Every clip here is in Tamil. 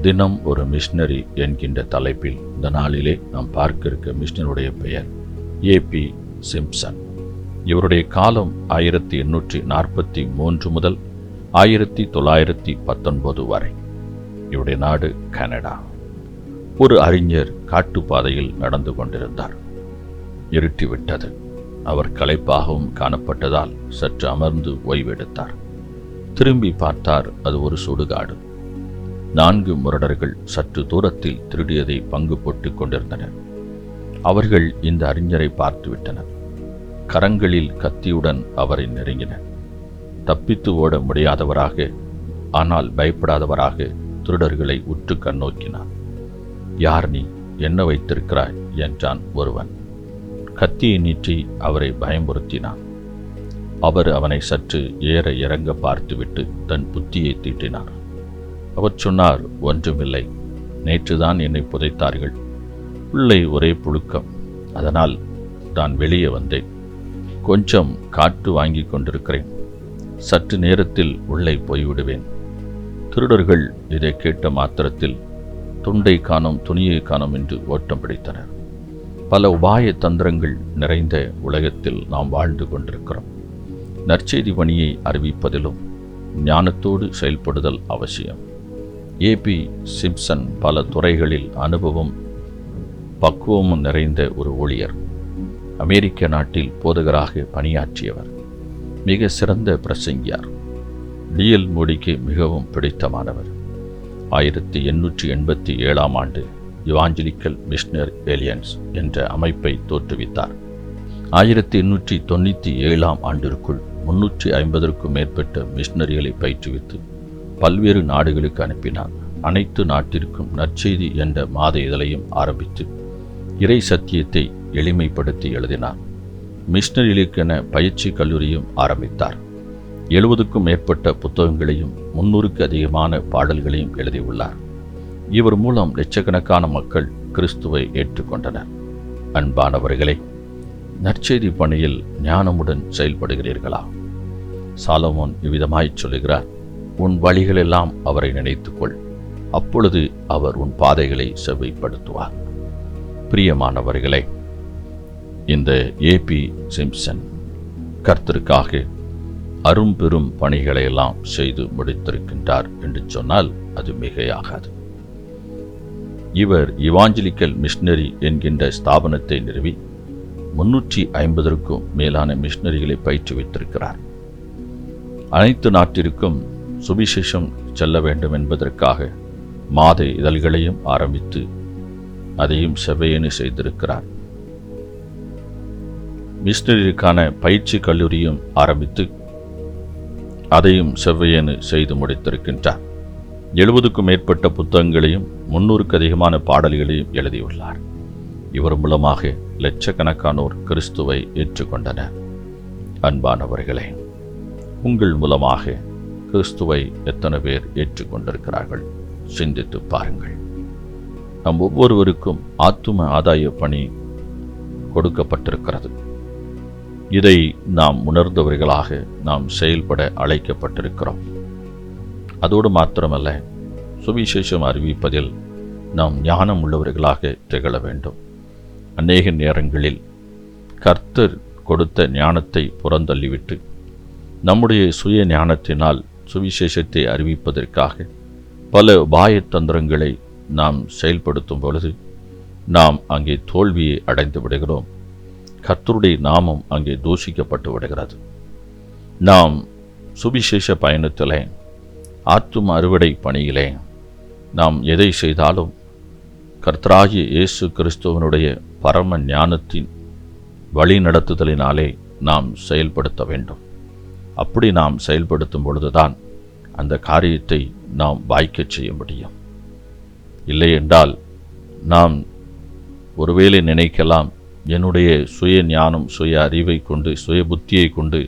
தினம் ஒரு மிஷினரி என்கின்ற தலைப்பில் இந்த நாளிலே நாம் பார்க்க இருக்க மிஷினருடைய பெயர் ஏபி சிம்சன் இவருடைய காலம் ஆயிரத்தி எண்ணூற்றி நாற்பத்தி மூன்று முதல் ஆயிரத்தி தொள்ளாயிரத்தி பத்தொன்பது வரை. இவருடைய நாடு கனடா. ஒரு அறிஞர் காட்டுப்பாதையில் நடந்து கொண்டிருந்தார். இருட்டிவிட்டது. அவர் களைப்பாகவும் காணப்பட்டதால் சற்று அமர்ந்து ஓய்வெடுத்தார். திரும்பி பார்த்தார் அது ஒரு சுடுகாடு. நான்கு முரடர்கள் சற்று தூரத்தில் திருடியதை பங்கு போட்டுக் கொண்டிருந்தனர். அவர்கள் இந்த அறிஞரை பார்த்துவிட்டனர். கரங்களில் கத்தியுடன் அவரை நெருங்கினர். தப்பித்து ஓட முடியாதவராக ஆனால் பயப்படாதவராக திருடர்களை உற்று கண்ணோக்கினார் யார் நீ? என்ன வைத்திருக்கிறாய்? என்றான் ஒருவன். கத்தியை நீட்டி அவரை பயமுறுத்தினான். அவர் அவனை சற்று ஏற இறங்க பார்த்துவிட்டு தன் புத்தியை தீட்டினார். அவர் சொன்னார் ஒன்றுமில்லை. நேற்றுதான் என்னை புதைத்தார்கள். உள்ளே ஒரே புழுக்கம். அதனால் நான் வெளியே வந்தேன். கொஞ்சம் காற்று வாங்கி கொண்டிருக்கிறேன். சற்று நேரத்தில் உள்ளே போய்விடுவேன். திருடர்கள் இதை கேட்ட மாத்திரத்தில் துண்டை காணும் துணியை காணும் என்று ஓட்டம் பிடித்தனர். பல உபாய தந்திரங்கள் நிறைந்த உலகத்தில் நாம் வாழ்ந்து கொண்டிருக்கிறோம். நற்செய்தி பணியை அறிவிப்பதிலும் ஞானத்தோடு செயல்படுதல் அவசியம். ஏபி சிம்சன் பல துறைகளில் அனுபவம் பக்குவமும் நிறைந்த ஒரு ஊழியர். அமெரிக்க நாட்டில் போதகராக பணியாற்றியவர். மிக சிறந்த பிரசங்கியார். டிஎல் மோடிக்கு மிகவும் பிடித்தமானவர். ஆயிரத்தி எண்ணூற்றி எண்பத்தி ஏழாம் ஆண்டு இவாஞ்சலிக்கல் மிஷனர் ஏலியன்ஸ் என்ற அமைப்பை தோற்றுவித்தார். ஆயிரத்தி எண்ணூற்றி தொண்ணூற்றி ஏழாம் ஆண்டிற்குள் முன்னூற்றி ஐம்பதற்கும் மேற்பட்ட மிஷனரிகளை பயிற்றுவித்து பல்வேறு நாடுகளுக்கு அனுப்பினார் அனைத்து நாட்டிற்கும் நற்செய்தி என்ற மாத இதழையும் ஆரம்பித்து இறை சத்தியத்தை எளிமைப்படுத்தி எழுதினார் மிஷினரிகளுக்கென பயிற்சி கல்லூரியும் ஆரம்பித்தார். எழுபதுக்கும் மேற்பட்ட புத்தகங்களையும் முன்னூறுக்கு அதிகமான பாடல்களையும் எழுதியுள்ளார். இவர் மூலம் லட்சக்கணக்கான மக்கள் கிறிஸ்துவை ஏற்றுக்கொண்டனர். அன்பானவர்களே நற்செய்தி பணியில் ஞானமுடன் செயல்படுகிறீர்களா? சாலமோன் இவ்விதமாய் சொல்லுகிறார் உன் வழிகளெல்லாம் அவரை நினைத்துக்கொள். அப்பொழுது அவர் உன் பாதைகளை செவ்வைப்படுத்துவார். பிரியமானவர்களே இந்த ஏபி சிம்சன் கர்த்தருக்காக அரும்பெரும் பணிகளை எல்லாம் செய்து முடித்திருக்கின்றார் என்று சொன்னால் அது மிகையாகாது. இவர் இவாஞ்சலிக்கல் மிஷினரி என்கின்ற ஸ்தாபனத்தை நிறுவி முன்னூற்றி ஐம்பதற்கும் மேலான மிஷினரிகளை பயிற்றுவித்திருக்கிறார். அனைத்து நாட்டிற்கும் சுவிசேஷம் செல்ல வேண்டும் என்பதற்காக மாத இதழ்களையும் ஆரம்பித்து அதையும் செவ்வையனு செய்திருக்கிறார். மிஸ்னரிக்கான பயிற்சி கல்லூரியும் ஆரம்பித்து அதையும் செவ்வையனு செய்து முடித்திருக்கின்றார். எழுபதுக்கும் மேற்பட்ட புத்தகங்களையும் முன்னூறுக்கு அதிகமான பாடல்களையும் எழுதியுள்ளார். இவர் மூலமாக லட்சக்கணக்கானோர் கிறிஸ்துவை ஏற்றுக்கொண்டனர். அன்பானவர்களே உங்கள் மூலமாக கிறிஸ்துவை எத்தனை பேர் ஏற்றுக்கொண்டிருக்கிறார்கள்? சிந்தித்து பாருங்கள். நம் ஒவ்வொருவருக்கும் ஆத்தும ஆதாய பணி கொடுக்கப்பட்டிருக்கிறது. இதை நாம் உணர்ந்தவர்களாக நாம் செயல்பட அழைக்கப்பட்டிருக்கிறோம். அதோடு மாத்திரமல்ல சுவிசேஷம் அறிவிப்பதில் நாம் ஞானம் உள்ளவர்களாக திகழ வேண்டும். அநேக நேரங்களில் கர்த்தர் கொடுத்த ஞானத்தை புறந்தள்ளிவிட்டு நம்முடைய சுய ஞானத்தினால் சுவிசேஷத்தை அறிவிப்பதற்காக பல உபாயத்தந்திரங்களை நாம் செயல்படுத்தும் பொழுது நாம் அங்கே தோல்வியை அடைந்து விடுகிறோம். கர்த்தருடைய நாமம் அங்கே தூஷிக்கப்பட்டு விடுகிறது. நாம் சுவிசேஷ பயணத்திலே ஆத்தும அறுவடை பணியிலே நாம் எதை செய்தாலும் கர்த்தராகிய இயேசு கிறிஸ்துவனுடைய பரம ஞானத்தின் வழிநடத்துதலினாலே நாம் செயல்படுத்த வேண்டும். அப்படி நாம் செயல்படுத்தும் பொழுதுதான் அந்த காரியத்தை நாம் வாய்க்கச் செய்ய முடியும். இல்லை என்றால் நாம் ஒருவேளை நினைக்கலாம் என்னுடைய சுய ஞானம் சுய அறிவை கொண்டு சுய புத்தியை கொண்டு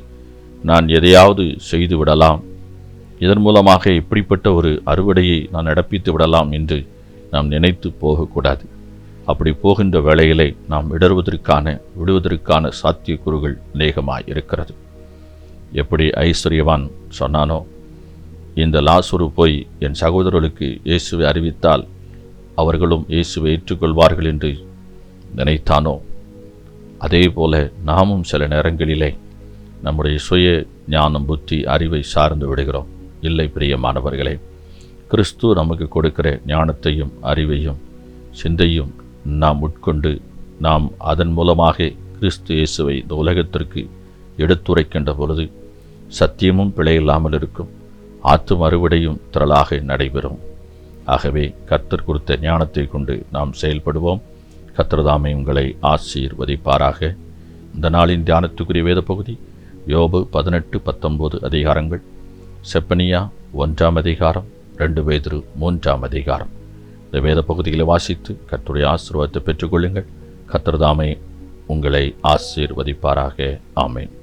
நான் எதையாவது செய்து விடலாம். இதன் மூலமாக இப்படிப்பட்ட ஒரு அறுவடையை நான் நடப்பித்து விடலாம் என்று நாம் நினைத்து போகக்கூடாது. அப்படி போகின்ற வேளையிலே நாம் இடறுவதற்கான விடுவதற்கான சாத்தியக்கூறுகள் அநேகமாக இருக்கிறது எப்படி ஐஸ்வர்யவான் சொன்னானோ இந்த லாசுரு போய் என் சகோதரர்களுக்கு இயேசுவை அறிவித்தால் அவர்களும் இயேசுவை ஏற்றுக்கொள்வார்கள் என்று நினைத்தானோ? அதே போல நாமும் சில நேரங்களிலே நம்முடைய சுய ஞானம் புத்தி அறிவை சார்ந்து விடுகிறோம். இல்லை பிரியமானவர்களே கிறிஸ்து நமக்கு கொடுக்கிற ஞானத்தையும் அறிவையும் சிந்தையும் நாம் உட்கொண்டு நாம் அதன் மூலமாக கிறிஸ்து இயேசுவை இந்த உலகத்திற்கு எடுத்துரைக்கின்ற பொழுது சத்தியமும் பிழையில்லாமல் இருக்கும். ஆத்து மறுபடியும் திரளாக நடைபெறும். ஆகவே கர்த்தர் கொடுத்த ஞானத்தை கொண்டு நாம் செயல்படுவோம். கர்த்தர்தாமே உங்களை ஆசீர்வதிப்பாராக. இந்த நாளின் தியானத்துக்குரிய வேத பகுதி யோபு பதினெட்டு பத்தொன்பது அதிகாரங்கள். செப்பனியா ஒன்றாம் அதிகாரம் ரெண்டு பேதிரு மூன்றாம் அதிகாரம். இந்த வேத பகுதிகளை வாசித்து கர்த்தருடைய ஆசீர்வாதத்தை பெற்றுக்கொள்ளுங்கள். கர்த்தர்தாமே உங்களை ஆசீர்வதிப்பாராக. ஆமேன்.